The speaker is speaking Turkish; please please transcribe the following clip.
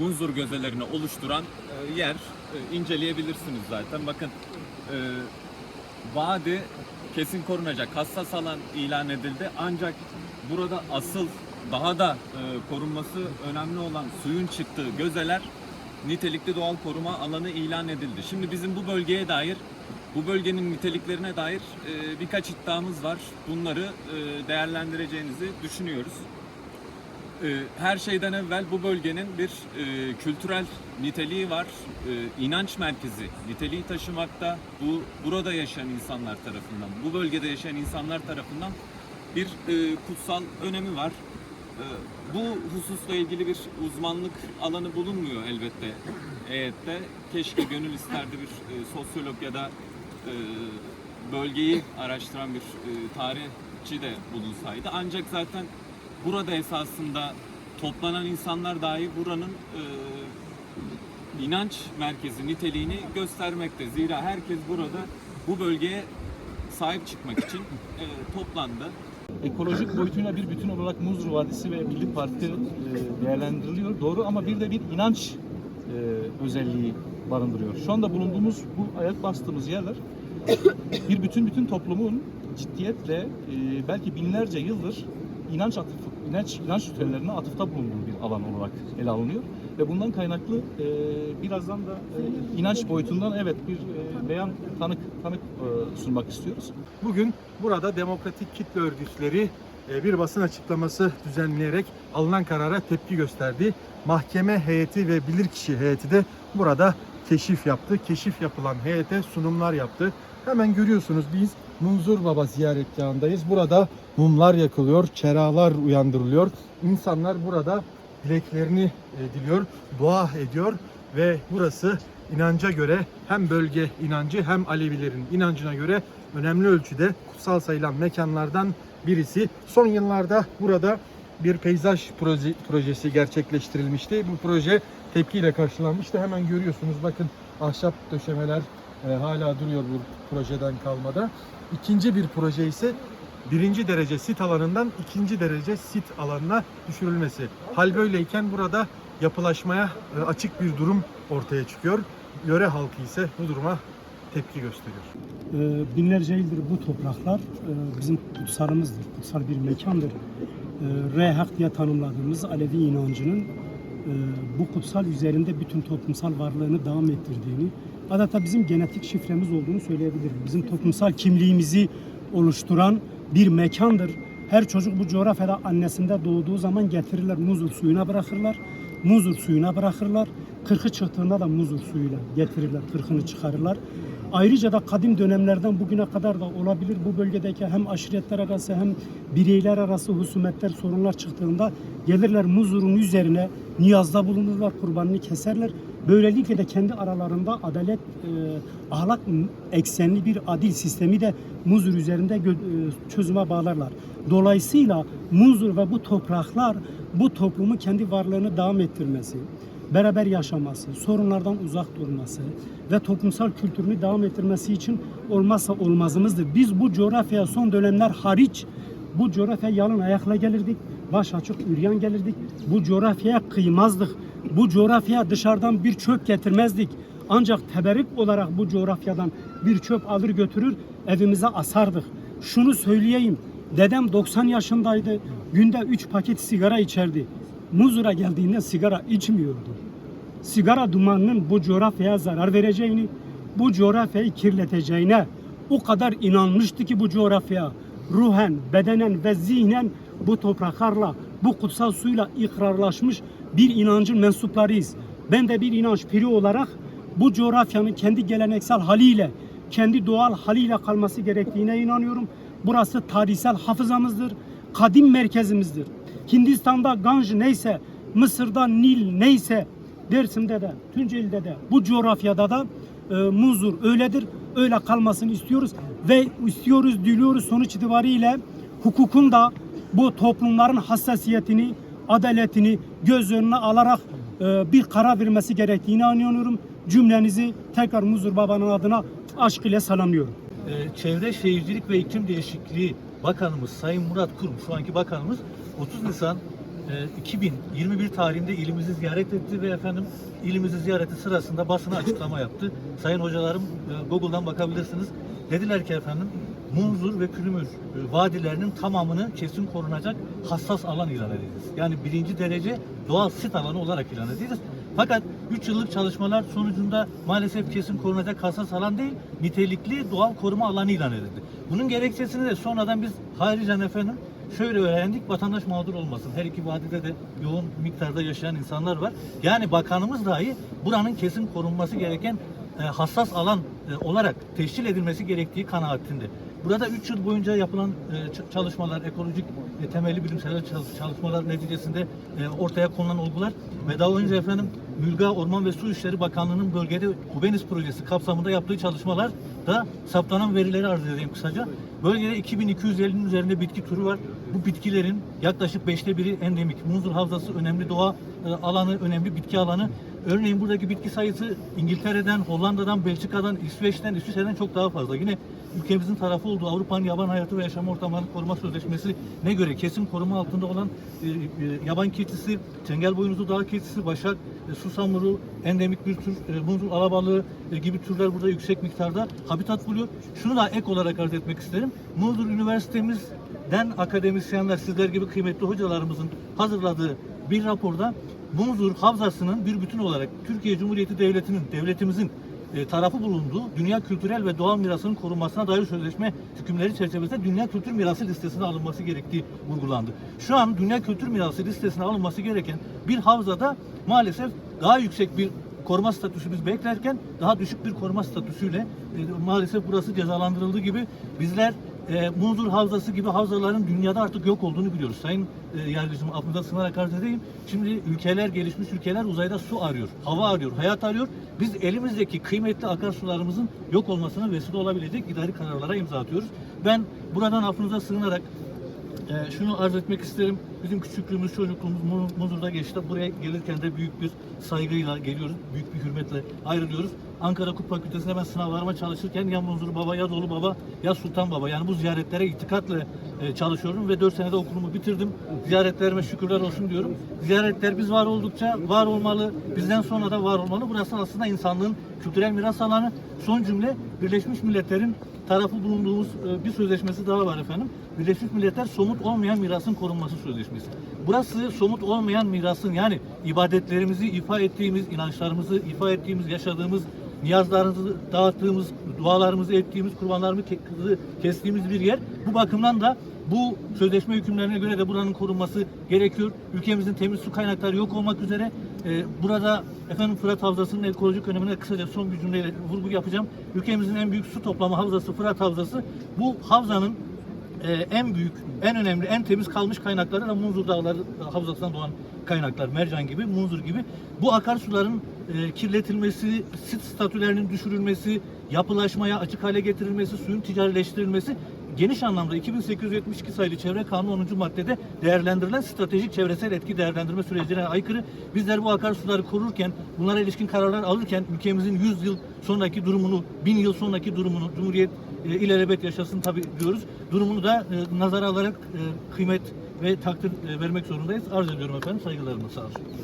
Munzur gözelerini oluşturan e, yer E, inceleyebilirsiniz zaten. Bakın e, vadi kesin korunacak hassas alan ilan edildi. Ancak burada asıl daha da e, korunması önemli olan suyun çıktığı gözeler nitelikli doğal koruma alanı ilan edildi. Şimdi bizim bu bölgeye dair bu bölgenin niteliklerine dair e, birkaç iddiamız var. Bunları e, değerlendireceğinizi düşünüyoruz. E, her şeyden evvel bu bölgenin bir e, kültürel niteliği var. E, inanç merkezi niteliği taşımakta. Bu burada yaşayan insanlar tarafından, bu bölgede yaşayan insanlar tarafından bir e, kutsal önemi var. E, bu hususla ilgili bir uzmanlık alanı bulunmuyor elbette heyette. Keşke gönül isterdi bir e, sosyolog ya da e, bölgeyi araştıran bir e, tarihçi de bulunsaydı. Ancak zaten burada esasında toplanan insanlar dahi buranın e, inanç merkezi niteliğini göstermekte. Zira herkes burada bu bölgeye sahip çıkmak için e, toplandı. ekolojik boyutuyla bir bütün olarak Muzur Vadisi ve Milli Parkı e, değerlendiriliyor. Doğru ama bir de bir inanç e, özelliği barındırıyor. Şu anda bulunduğumuz bu ayak bastığımız yerler bir bütün bütün toplumun ciddiyetle e, belki binlerce yıldır inanç atıf, inanç, inanç ritüellerine atıfta bulunduğu bir alan olarak ele alınıyor. Ve bundan kaynaklı e, birazdan da e, inanç boyutundan evet bir e, beyan tanık tanık e, sunmak istiyoruz. Bugün burada demokratik kitle örgütleri e, bir basın açıklaması düzenleyerek alınan karara tepki gösterdi. Mahkeme heyeti ve bilirkişi heyeti de burada keşif yaptı. Keşif yapılan heyete sunumlar yaptı. Hemen görüyorsunuz biz Munzur Baba ziyaretgahındayız. Burada mumlar yakılıyor, çeralar uyandırılıyor. İnsanlar burada dileklerini e, diliyor, dua ediyor ve burası inanca göre hem bölge inancı hem Alevilerin inancına göre önemli ölçüde kutsal sayılan mekanlardan birisi. Son yıllarda burada bir peyzaj proje, projesi gerçekleştirilmişti. Bu proje tepkiyle karşılanmıştı. Hemen görüyorsunuz bakın ahşap döşemeler e, hala duruyor bu projeden kalmada. İkinci bir proje ise birinci derece sit alanından ikinci derece sit alanına düşürülmesi. Hal böyleyken burada yapılaşmaya e, açık bir durum ortaya çıkıyor. Yöre halkı ise bu duruma tepki gösteriyor. Ee, binlerce yıldır bu topraklar e, bizim kutsalımızdır, kutsal bir mekandır. E, Rehak diye tanımladığımız Alevi inancının e, bu kutsal üzerinde bütün toplumsal varlığını devam ettirdiğini, adeta bizim genetik şifremiz olduğunu söyleyebilirim. Bizim toplumsal kimliğimizi oluşturan bir mekandır. Her çocuk bu coğrafyada annesinde doğduğu zaman getirirler, muzur suyuna bırakırlar. Muzur suyuna bırakırlar. Kırkı çıktığında da muzur suyuyla getirirler, kırkını çıkarırlar. Ayrıca da kadim dönemlerden bugüne kadar da olabilir bu bölgedeki hem aşiretler arası hem bireyler arası husumetler, sorunlar çıktığında gelirler muzurun üzerine niyazda bulunurlar, kurbanını keserler. Böylelikle de kendi aralarında adalet, e, ahlak eksenli bir adil sistemi de muzur üzerinde e, çözüme bağlarlar. Dolayısıyla muzur ve bu topraklar bu toplumu kendi varlığını devam ettirmesi, beraber yaşaması, sorunlardan uzak durması ve toplumsal kültürünü devam ettirmesi için olmazsa olmazımızdır. Biz bu coğrafyaya son dönemler hariç bu coğrafyaya yalın ayakla gelirdik, baş açık üryan gelirdik. Bu coğrafyaya kıymazdık. Bu coğrafyaya dışarıdan bir çöp getirmezdik. Ancak teberrük olarak bu coğrafyadan bir çöp alır götürür evimize asardık. Şunu söyleyeyim. Dedem 90 yaşındaydı. Günde 3 paket sigara içerdi. Muzur'a geldiğinde sigara içmiyordu. Sigara dumanının bu coğrafyaya zarar vereceğini, bu coğrafyayı kirleteceğine o kadar inanmıştı ki bu coğrafyaya ruhen, bedenen ve zihnen bu topraklarla, bu kutsal suyla ikrarlaşmış bir inancın mensuplarıyız. Ben de bir inanç piri olarak bu coğrafyanın kendi geleneksel haliyle, kendi doğal haliyle kalması gerektiğine inanıyorum. Burası tarihsel hafızamızdır, kadim merkezimizdir. Hindistan'da Ganj neyse, Mısır'da Nil neyse, Dersim'de de, Tunceli'de de, bu coğrafyada da e, muzur öyledir. Öyle kalmasını istiyoruz ve istiyoruz, diliyoruz sonuç itibariyle hukukun da bu toplumların hassasiyetini, adaletini göz önüne alarak e, bir karar vermesi gerektiğine inanıyorum. Cümlenizi tekrar Muzur Baba'nın adına aşk ile selamlıyorum. Ee, Çevre Şehircilik ve İklim Değişikliği Bakanımız Sayın Murat Kurum, şu anki bakanımız 30 Nisan e, 2021 tarihinde ilimizi ziyaret etti ve efendim ilimizi ziyareti sırasında basına açıklama yaptı. Sayın hocalarım e, Google'dan bakabilirsiniz. Dediler ki efendim Munzur ve Külümür e, vadilerinin tamamını kesin korunacak hassas alan ilan edeceğiz. Yani birinci derece doğal sit alanı olarak ilan edeceğiz. Fakat 3 yıllık çalışmalar sonucunda maalesef kesin korunacak hassas alan değil, nitelikli doğal koruma alanı ilan edildi. Bunun gerekçesini de sonradan biz haricen efendim şöyle öğrendik, vatandaş mağdur olmasın. Her iki vadide de yoğun miktarda yaşayan insanlar var. Yani bakanımız dahi buranın kesin korunması gereken hassas alan e, olarak teşkil edilmesi gerektiği kanaatinde. Burada 3 yıl boyunca yapılan e, çalışmalar, ekolojik e, temelli bilimsel çalış- çalışmalar neticesinde e, ortaya konulan olgular ve daha önce efendim Mülga Orman ve Su İşleri Bakanlığı'nın bölgede Kubenis projesi kapsamında yaptığı çalışmalar da saptanan verileri arz edeyim kısaca. Bölgede 2250'nin üzerinde bitki türü var. Bu bitkilerin yaklaşık beşte biri endemik. Munzur Havzası önemli doğa e, alanı, önemli bitki alanı. Örneğin buradaki bitki sayısı İngiltere'den, Hollanda'dan, Belçika'dan, İsveç'ten, İsviçre'den çok daha fazla. Yine ülkemizin tarafı olduğu Avrupa'nın yaban hayatı ve yaşam ortamlarını koruma sözleşmesi ne göre kesin koruma altında olan e, e, yaban keçisi, çengel boynuzlu dağ keçisi, başak, e, susamuru, endemik bir tür, e, munzur alabalığı e, gibi türler burada yüksek miktarda habitat buluyor. Şunu da ek olarak arz etmek isterim. Munzur Üniversitemizden akademisyenler, sizler gibi kıymetli hocalarımızın hazırladığı bir raporda Munzur Havzası'nın bir bütün olarak Türkiye Cumhuriyeti Devleti'nin, devletimizin e, tarafı bulunduğu dünya kültürel ve doğal mirasının korunmasına dair sözleşme hükümleri çerçevesinde dünya kültür mirası listesine alınması gerektiği vurgulandı. Şu an dünya kültür mirası listesine alınması gereken bir havzada maalesef daha yüksek bir koruma statüsü beklerken daha düşük bir koruma statüsüyle e, maalesef burası cezalandırıldığı gibi bizler e, Munzur Havzası gibi havzaların dünyada artık yok olduğunu biliyoruz. Sayın e, Yargıcım aklınıza sığınarak arz edeyim. Şimdi ülkeler, gelişmiş ülkeler uzayda su arıyor, hava arıyor, hayat arıyor. Biz elimizdeki kıymetli akarsularımızın yok olmasına vesile olabilecek idari kararlara imza atıyoruz. Ben buradan affınıza sığınarak ee, şunu arz etmek isterim. Bizim küçüklüğümüz, çocukluğumuz Mu- Muzur'da geçti. Buraya gelirken de büyük bir saygıyla geliyoruz. Büyük bir hürmetle ayrılıyoruz. Ankara Hukuk Fakültesi'nde ben sınavlarıma çalışırken ya Muzur Baba, ya Dolu Baba, ya Sultan Baba. Yani bu ziyaretlere itikatla e, çalışıyorum ve 4 senede okulumu bitirdim. Ziyaretlerime şükürler olsun diyorum. Ziyaretler biz var oldukça var olmalı. Bizden sonra da var olmalı. Burası aslında insanlığın kültürel miras alanı. Son cümle Birleşmiş Milletler'in tarafı bulunduğumuz e, bir sözleşmesi daha var efendim. Birleşmiş Milletler somut olmayan mirasın korunması sözleşmesi. Burası somut olmayan mirasın yani ibadetlerimizi ifa ettiğimiz, inançlarımızı ifa ettiğimiz, yaşadığımız, niyazlarımızı dağıttığımız, dualarımızı ettiğimiz, kurbanlarımızı ke- kestiğimiz bir yer. Bu bakımdan da bu sözleşme hükümlerine göre de buranın korunması gerekiyor. Ülkemizin temiz su kaynakları yok olmak üzere. e, burada efendim Fırat Havzası'nın ekolojik önemine kısaca son bir cümleyle vurgu yapacağım. Ülkemizin en büyük su toplama havzası Fırat Havzası. Bu havzanın e, en büyük, en önemli, en temiz kalmış kaynakları da Munzur Dağları Havzası'ndan doğan kaynaklar. Mercan gibi, Munzur gibi. Bu akarsuların e, kirletilmesi, sit statülerinin düşürülmesi, yapılaşmaya açık hale getirilmesi, suyun ticarileştirilmesi geniş anlamda 2872 sayılı Çevre Kanunu 10. maddede değerlendirilen stratejik çevresel etki değerlendirme sürecine aykırı. Bizler bu akarsuları korurken, bunlara ilişkin kararlar alırken ülkemizin 100 yıl sonraki durumunu, 1000 yıl sonraki durumunu, Cumhuriyet e, ilelebet yaşasın tabi diyoruz. Durumunu da e, nazara alarak e, kıymet ve takdir e, vermek zorundayız. Arz ediyorum efendim. Saygılarımla sağ olun.